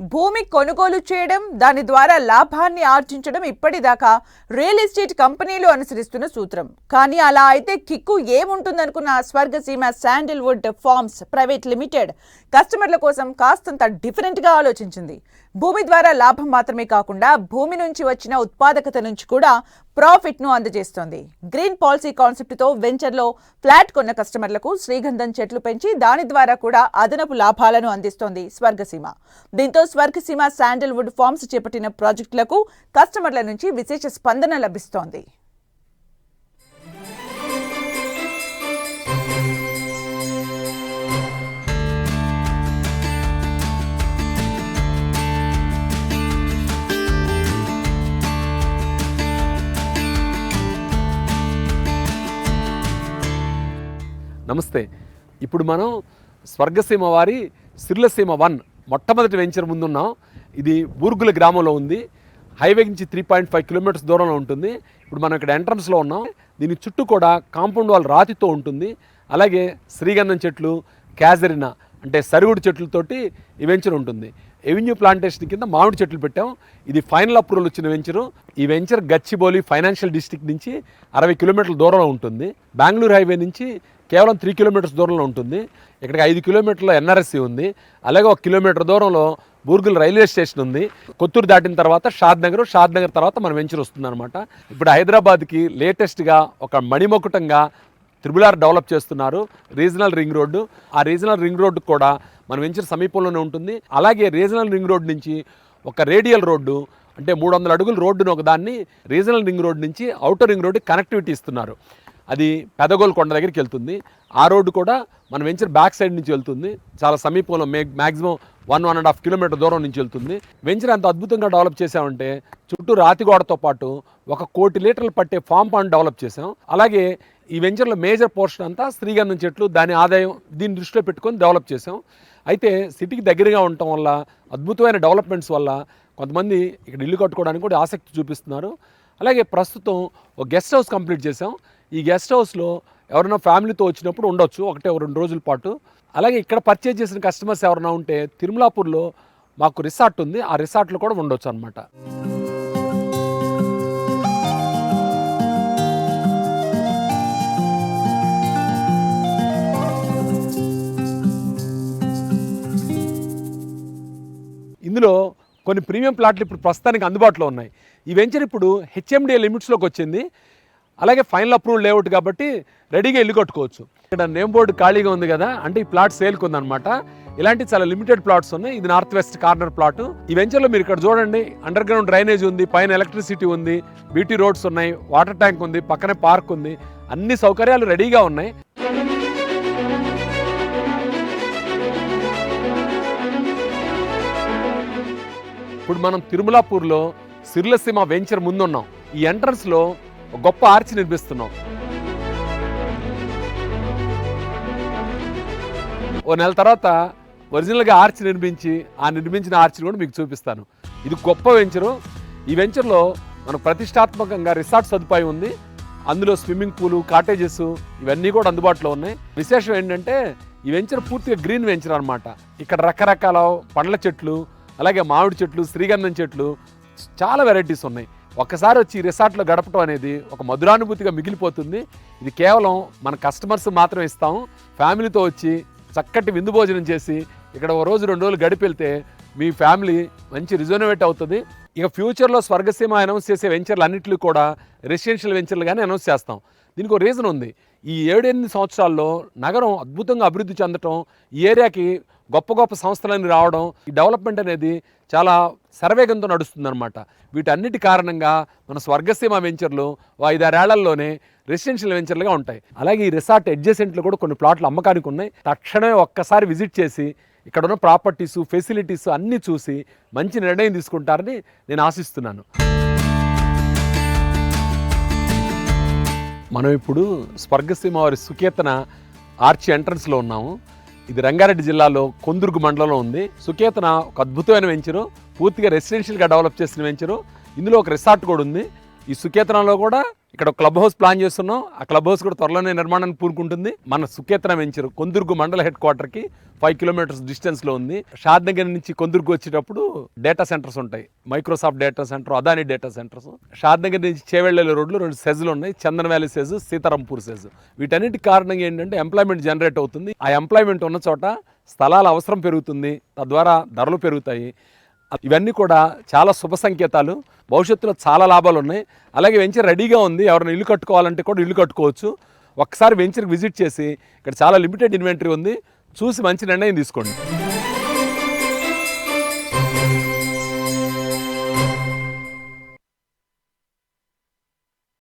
భూమి కొనుగోలు చేయడం దాని ద్వారా లాభాన్ని ఆర్జించడం ఇప్పటిదాకా రియల్ ఎస్టేట్ కంపెనీలు అనుసరిస్తున్న సూత్రం. కానీ అలా అయితే kick ఏముంటుందనుకున్న Swargaseema sandalwood farms private limited కస్టమర్ల కోసం కాస్తంత డిఫరెంట్గా ఆలోచించింది. భూమి ద్వారా లాభం మాత్రమే కాకుండా భూమి నుంచి వచ్చిన ఉత్పాదకత నుంచి కూడా ప్రాఫిట్ను అందజేస్తోంది. గ్రీన్ పాలసీ కాన్సెప్ట్తో వెంచర్లో ఫ్లాట్ కొన్న కస్టమర్లకు శ్రీగంధం చెట్లు పెంచి దాని ద్వారా కూడా అదనపు లాభాలను అందిస్తోంది స్వర్గసీమ. దీంతో స్వర్గసీమ శాండల్వుడ్ ఫార్మ్స్ చేపట్టిన ప్రాజెక్టులకు కస్టమర్ల నుంచి విశేష స్పందన లభిస్తోంది. నమస్తే. ఇప్పుడు మనం స్వర్గసీమ వారి సిర్లసీమ వన్ మొట్టమొదటి వెంచర్ ముందున్నాం. ఇది బూర్గుల గ్రామంలో ఉంది. హైవే నుంచి త్రీ పాయింట్ ఫైవ్ కిలోమీటర్స్ దూరంలో ఉంటుంది. ఇప్పుడు మనం ఇక్కడ ఎంట్రన్స్లో ఉన్నాం. దీని చుట్టూ కూడా కాంపౌండ్ వాల్ రాతితో ఉంటుంది. అలాగే శ్రీగంధం చెట్లు క్యాజరినా అంటే సరుగుడు చెట్లతోటి ఈ వెంచర్ ఉంటుంది. ఎవెన్యూ ప్లాంటేషన్ కింద మామిడి చెట్లు పెట్టాం. ఇది ఫైనల్ అప్రూవల్ వచ్చిన వెంచరు ఈ వెంచర్ గచ్చిబౌలి ఫైనాన్షియల్ డిస్ట్రిక్ట్ నుంచి అరవై కిలోమీటర్ల దూరంలో ఉంటుంది. బెంగళూరు హైవే నుంచి కేవలం త్రీ కిలోమీటర్స్ దూరంలో ఉంటుంది. ఇక్కడికి ఐదు కిలోమీటర్ల ఎన్ఆర్ఎస్సి ఉంది. అలాగే ఒక కిలోమీటర్ దూరంలో బూర్గుల్ రైల్వే స్టేషన్ ఉంది. కొత్తూరు దాటిన తర్వాత షాద్ నగర్ షాద్ నగర్ తర్వాత మనం వెంచర్ వస్తుంది అనమాట ఇప్పుడు హైదరాబాద్కి లేటెస్ట్గా ఒక మణిమకుటంగా త్రిబులార్ డెవలప్ చేస్తున్నారు రీజనల్ రింగ్ రోడ్డు. ఆ రీజనల్ రింగ్ రోడ్డు కూడా మన వెంచర్ సమీపంలోనే ఉంటుంది. అలాగే రీజనల్ రింగ్ రోడ్ నుంచి ఒక రేడియల్ రోడ్డు అంటే మూడు వందల అడుగుల రోడ్డును ఒక దాన్ని రీజనల్ రింగ్ రోడ్ నుంచి అవుటర్ రింగ్ రోడ్డు కనెక్టివిటీ ఇస్తున్నారు. అది పెదగోల్ కొండ దగ్గరికి వెళ్తుంది. ఆ రోడ్డు కూడా మన వెంచర్ బ్యాక్ సైడ్ నుంచి వెళ్తుంది. చాలా సమీపంలో మే maximum one one and half kilometer దూరం నుంచి వెళ్తుంది. వెంచర్ అంత అద్భుతంగా డెవలప్ చేసామంటే చుట్టూ రాతిగోడతో పాటు ఒక కోటి లీటర్లు పట్టే ఫామ్ పాండ్ డెవలప్ చేసాం అలాగే ఈ వెంచర్లో మేజర్ పోర్షన్ అంతా శ్రీగంధం చెట్లు దాని ఆదాయం దీన్ని దృష్టిలో పెట్టుకొని డెవలప్ చేసాం అయితే సిటీకి దగ్గరగా ఉండటం వల్ల అద్భుతమైన డెవలప్మెంట్స్ వల్ల కొంతమంది ఇక్కడ ఇల్లు కట్టుకోవడానికి కూడా ఆసక్తి చూపిస్తున్నారు. అలాగే ప్రస్తుతం ఒక గెస్ట్ హౌస్ కంప్లీట్ చేసాం ఈ గెస్ట్ హౌస్లో ఎవరైనా ఫ్యామిలీతో వచ్చినప్పుడు ఉండొచ్చు ఒకటే రెండు రోజుల పాటు. అలాగే ఇక్కడ పర్చేజ్ చేసిన కస్టమర్స్ ఎవరైనా ఉంటే తిరుమలాపూర్లో మాకు రిసార్ట్ ఉంది. ఆ రిసార్ట్లో కూడా ఉండొచ్చు అనమాట ఇందులో కొన్ని ప్రీమియం ప్లాట్లు ఇప్పుడు ప్రస్తుతానికి అందుబాటులో ఉన్నాయి. ఈ వెంచర్ ఇప్పుడు హెచ్ఎండిఏ లిమిట్స్లోకి వచ్చింది. అలాగే ఫైనల్ అప్రూవల్ లేఅవుట్ కాబట్టి రెడీగా ఇల్లు కట్టుకోవచ్చు. ఇక్కడ నేమ్ బోర్డు ఖాళీగా ఉంది కదా అంటే ఈ ప్లాట్ సేల్కి ఉందన్నమాట. ఇలాంటి చాలా లిమిటెడ్ ప్లాట్స్ ఉన్నాయి. ఇది నార్త్ వెస్ట్ కార్నర్ ప్లాట్ ఈ వెంచర్లో మీరు ఇక్కడ చూడండి అండర్ గ్రౌండ్ డ్రైనేజ్ ఉంది పైన ఎలక్ట్రిసిటీ ఉంది బీటీ రోడ్స్ ఉన్నాయి వాటర్ ట్యాంక్ ఉంది పక్కనే పార్క్ ఉంది. అన్ని సౌకర్యాలు రెడీగా ఉన్నాయి. ఇప్పుడు మనం తిరుమలాపూర్లో సిర్లసీమ వెంచర్ ముందున్నాం. ఈ ఎంట్రన్స్లో గొప్ప ఆర్చ్ నిర్మిస్తున్నాం. ఓ నెల తర్వాత ఒరిజినల్గా ఆర్చ్ నిర్మించి ఆ నిర్మించిన ఆర్చ్ని కూడా మీకు చూపిస్తాను. ఇది గొప్ప వెంచరు. ఈ వెంచర్లో మనకు ప్రతిష్టాత్మకంగా రిసార్ట్ సదుపాయం ఉంది. అందులో స్విమ్మింగ్ పూలు కాటేజెస్ ఇవన్నీ కూడా అందుబాటులో ఉన్నాయి. విశేషం ఏంటంటే ఈ వెంచర్ పూర్తిగా గ్రీన్ వెంచర్ అనమాట ఇక్కడ రకరకాల పండ్ల చెట్లు అలాగే మామిడి చెట్లు శ్రీగంధం చెట్లు చాలా వెరైటీస్ ఉన్నాయి. ఒక్కసారి వచ్చి రిసార్ట్లో గడపటం అనేది ఒక మధురానుభూతిగా మిగిలిపోతుంది. ఇది కేవలం మన కస్టమర్స్ మాత్రమే ఇస్తాం ఫ్యామిలీతో వచ్చి చక్కటి విందు భోజనం చేసి ఇక్కడ ఒక రోజు రెండు రోజులు గడిపి వెళ్తే మీ ఫ్యామిలీ మంచి రిజోనవేట్ అవుతుంది. ఇక ఫ్యూచర్లో స్వర్గసీమ అనౌన్స్ చేసే వెంచర్లు అన్నింటిలో కూడా రెసిడెన్షియల్ వెంచర్లుగానే అనౌన్స్ చేస్తాం. దీనికి ఒక రీజన్ ఉంది. ఈ ఏడెనిమిది సంవత్సరాల్లో నగరం అద్భుతంగా అభివృద్ధి చెందటం ఈ ఏరియాకి గొప్ప గొప్ప సంస్థలన్నీ రావడం ఈ డెవలప్మెంట్ అనేది చాలా శరవేగంతో నడుస్తుందన్నమాట. వీటన్నిటి కారణంగా మన స్వర్గసీమ వెంచర్లు ఐదారేళ్ళలోనే రెసిడెన్షియల్ వెంచర్లుగా ఉంటాయి. అలాగే ఈ రిసార్ట్ అడ్జసెంట్లు కూడా కొన్ని ప్లాట్లు అమ్మకానికి ఉన్నాయి. తక్షణమే ఒక్కసారి విజిట్ చేసి ఇక్కడ ఉన్న ప్రాపర్టీస్ ఫెసిలిటీస్ అన్నీ చూసి మంచి నిర్ణయం తీసుకుంటారని నేను ఆశిస్తున్నాను. మనం ఇప్పుడు స్వర్గసీమ వారి సుకేతన ఆర్చి ఎంట్రన్స్లో ఉన్నాము. ఇది రంగారెడ్డి జిల్లాలో కొందుర్గు మండలంలో ఉంది. సుకేతన ఒక అద్భుతమైన వెంచరు. పూర్తిగా రెసిడెన్షియల్గా డెవలప్ చేసిన వెంచరు. ఇందులో ఒక రిసార్ట్ కూడా ఉంది. ఈ సుఖేతనంలో కూడా ఇక్కడ క్లబ్ హౌస్ ప్లాన్ చేస్తున్నాం. ఆ క్లబ్ హౌస్ కూడా త్వరలోనే నిర్మాణాన్ని పూనుకుంటుంది. మన సుఖేతనం వెంచర్ కొందుర్గు మండల హెడ్ క్వార్టర్కి ఫైవ్ కిలోమీటర్స్ డిస్టెన్స్లో ఉంది. షాద్నగర్ నుంచి కొందుర్గు వచ్చేటప్పుడు డేటా సెంటర్స్ ఉంటాయి. Microsoft data center Adani data centers. Shadnagar నుంచి చేవెళ్ళ రోడ్లు రెండు సెజ్లు ఉన్నాయి. Chandana valley SEZ Sitarampur SEZ. వీటన్నిటి కారణంగా ఏంటంటే ఎంప్లాయ్మెంట్ జనరేట్ అవుతుంది. ఆ ఎంప్లాయ్మెంట్ ఉన్న చోట స్థలాల అవసరం పెరుగుతుంది. తద్వారా ధరలు పెరుగుతాయి. ఇవన్నీ కూడా చాలా శుభ సంకేతాలు. భవిష్యత్తులో చాలా లాభాలు ఉన్నాయి. అలాగే వెంచర్ రెడీగా ఉంది. ఎవరైనా ఇల్లు కట్టుకోవాలంటే కూడా ఇల్లు కట్టుకోవచ్చు. ఒక్కసారి వెంచర్కి విజిట్ చేసి ఇక్కడ చాలా లిమిటెడ్ ఇన్వెంటరీ ఉంది. చూసి మంచి నిర్ణయం తీసుకోండి.